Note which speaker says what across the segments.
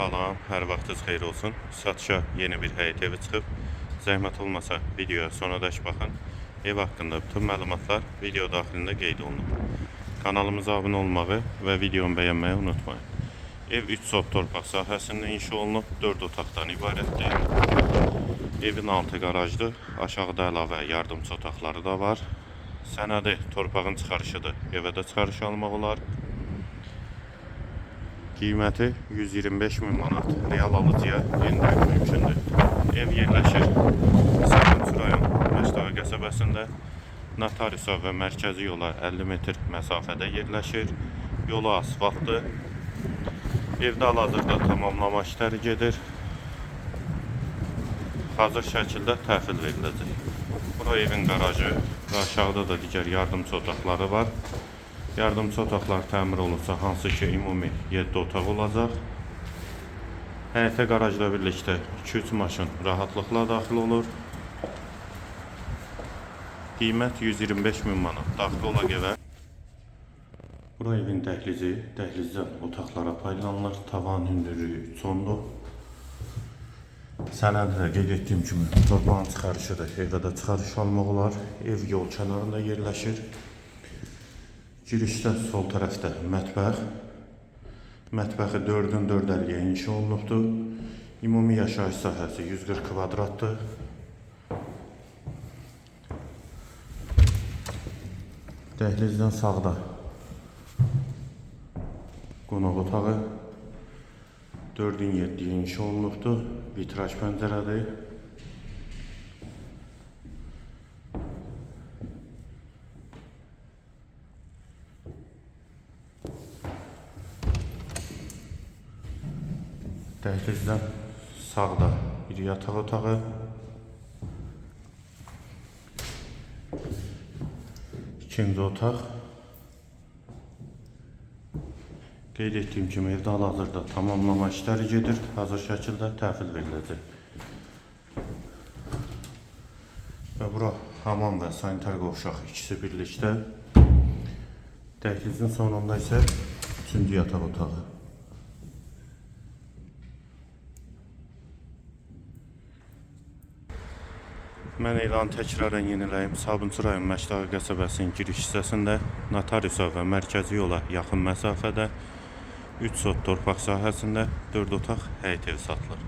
Speaker 1: Salam, hər vaxtınız xeyir olsun. Satışa yeni bir həyət evi çıxıb. Zəhmət olmasa videoya sonradək baxın. Ev haqqında bütün məlumatlar video daxilində qeyd olunub. Kanalımıza abunə olmağı və videomu bəyənməyi unutmayın. Ev 3 sot torpaq sahəsində inşa olunub, 4 otaqdan ibarətdir. Evin altı qarajdır, aşağıda əlavə yardımçı otaqları da var. Sənədi torpağın çıxarışıdır, evə də çıxarış almaq olar. Qiyməti 125 min manat. Real alıcıya endirim mümkündür. Ev yerləşir Sabunçu rayon Məşdağı qəsəbəsində. Notariusa və mərkəzi yola 50 metr məsafədə yerləşir. Yolu asfaltdır. Evdə hal-hazırda tamamlama işləri gedir. Hazır şəkildə təhvil veriləcək. Bura evin qarajı və aşağıda da digər yardımçı otaqları var. Yardımçı otaqlar təmir olunsa, hansı ki ümumi 7 otaq olacaq. Həyətə qarajla birlikdə 2-3 maşın rahatlıqla daxil olur. Qiymət 125 min manat. Daxil olaq evə. Bura evin dəhlizi, dəhlizdən otaqlara paylanılır. Tavan hündürlüyü 3 onluq. Sənədə də qeyd etdiyim kimi torpağın çıxarışıdır. Evdə də çıxarış almaq olar. Ev yol kənarında yerləşir. Girişdə sol tərəfdə mətbəx. Mətbəxi 4-ün 4 inşa olunubdur. Ümumi yaşayış sahəsi 140 kvadratdır. Dəhlizdən sağda qonaq otağı 4-ün 7 inşa olunubdur. Vitraj pəncərədir. Dəhlizdən sağda bir yataq otağı. İkinci otaq. Qeyd etdiyim kimi evdə hal-hazırda tamamlama işləri gedir. Hazır şəkildə təhvil veriləcək. Və bura hamam və sanitar qovşaq ikisi birlikdə. Dəhlizin sonunda isə üçüncü yataq otağı. Mən elanı təkrarən yeniləyim. Sabunçu rayon Məşdağı qəsəbəsinin giriş hissəsində notariusa və mərkəzi yola yaxın məsafədə 3 sot torpaq sahəsində 4 otaq həyət evi satılır.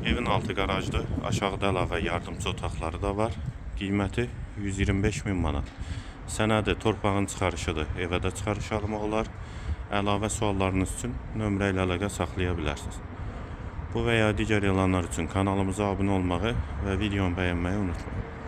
Speaker 1: Evin altı qarajdır. Aşağıda əlavə yardımçı otaqları da var. Qiyməti 125 min manat. Sənədi torpağın çıxarışıdır. Evə də çıxarış almaq olar. Əlavə suallarınız üçün nömrə ilə əlaqə saxlaya bilərsiniz. Bu və ya digər elanlar üçün kanalımıza abunə olmağı və videomu bəyənməyi unutmayın.